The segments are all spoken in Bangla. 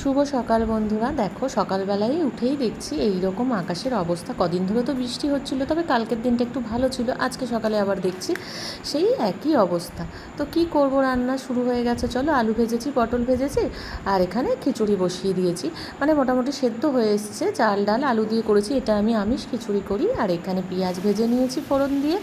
শুভ সকাল বন্ধুরা। দেখো, সকালবেলায় উঠেই দেখছি এই রকম আকাশের অবস্থা। কদিন ধরে তো বৃষ্টি হচ্ছিল, তবে কালকের দিনটা একটু ভালো ছিল। আজকে সকালে আবার দেখছি সেই একই অবস্থা। তো কি করব, রান্না শুরু হয়ে গেছে। চলো, আলু ভেজেছি, পটল ভেজেছি, আর এখানে খিচুড়ি বসিয়ে দিয়েছি। মানে মোটামুটি সেদ্ধ হয়ে এসছে। চাল, ডাল, আলু দিয়ে করেছি। এটা আমি আমিষ খিচুড়ি করি। আর এখানে পেঁয়াজ ভেজে নিয়েছি ফোড়ন দিয়ে।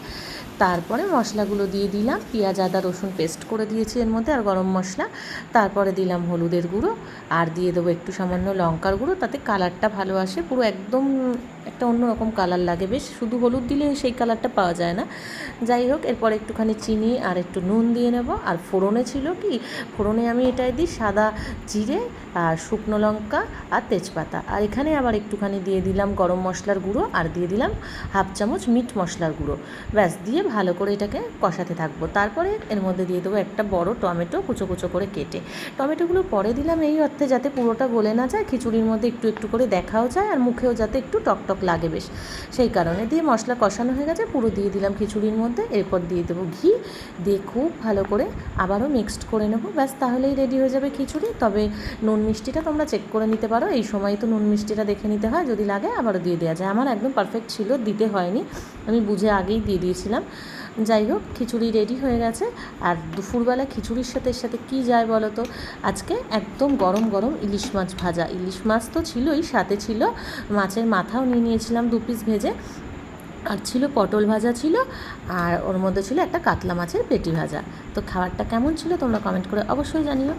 তারপরে মশলাগুলো দিয়ে দিলাম। পেঁয়াজ, আদা, রসুন পেস্ট করে দিয়েছি এর মধ্যে আর গরম মশলা। তারপরে দিলাম হলুদের গুঁড়ো। আর দিয়ে দেবো একটু সামান্য লঙ্কার গুঁড়ো। তাতে কালারটা ভালো আসে। পুরো একদম একটা অন্যরকম কালার লাগে, বেশ শুধু হলুদ দিলে সেই কালারটা পাওয়া যায় না। যাই হোক, এরপর একটুখানি চিনি আর একটু নুন দিয়ে নেব। আর ফোড়নে ছিল কি, ফোড়নে আমি এটাই দিই সাদা জিরে আর শুকনো লঙ্কা আর তেজপাতা। আর এখানে আবার একটুখানি দিয়ে দিলাম গরম মশলার গুঁড়ো আর দিয়ে দিলাম হাফ চামচ মিট মশলার গুঁড়ো। ব্যাস, দিয়ে ভালো করে এটাকে কষাতে থাকব। তারপরে এর মধ্যে দিয়ে দেবো একটা বড় টমেটো কুচো কুচো করে কেটে। টমেটোগুলো পরে দিলাম এই অর্থে যাতে পুরোটা গলে না যায়, খিচুড়ির মধ্যে একটু একটু করে দেখাও যায় আর মুখেও যাতে একটু টকটক লাগে বেশ। সেই কারণে দিয়ে মশলা কষানো হয়ে গেছে, পুরো দিয়ে দিলাম খিচুড়ির মধ্যে, এরপর দিয়ে দেবো ঘি। দিয়ে খুব ভালো করে আবারও মিক্সড করে নেব। ব্যাস, তাহলেই রেডি হয়ে যাবে খিচুড়ি। তবে নুন মিষ্টিটা তোমরা চেক করে নিতে পারো। এই সময় তো নুন মিষ্টিটা দেখে নিতে হয়, যদি লাগে আবারও দিয়ে দেওয়া যায়। আমার একদম পারফেক্ট ছিল, দিতে হয়নি। আমি বুঝে আগেই দিয়ে দিয়েছিলাম। যাই হোক, খিচুড়ি রেডি হয়ে গেছে। আর দুপুরবেলা খিচুড়ির সাথে সাথে কি যায় বলো তো? আজকে একদম গরম গরম ইলিশ মাছ ভাজা। ইলিশ মাছ তো ছিলই, সাথে ছিল মাছের মাথাও নিয়ে নিয়েছিলাম দু পিস ভেজে। আর ছিল পটল ভাজা ছিল, আর ওর মধ্যে ছিল একটা কাতলা মাছের পেটি ভাজা। তো খাবারটা কেমন ছিল তোমরা কমেন্ট করে অবশ্যই জানিও।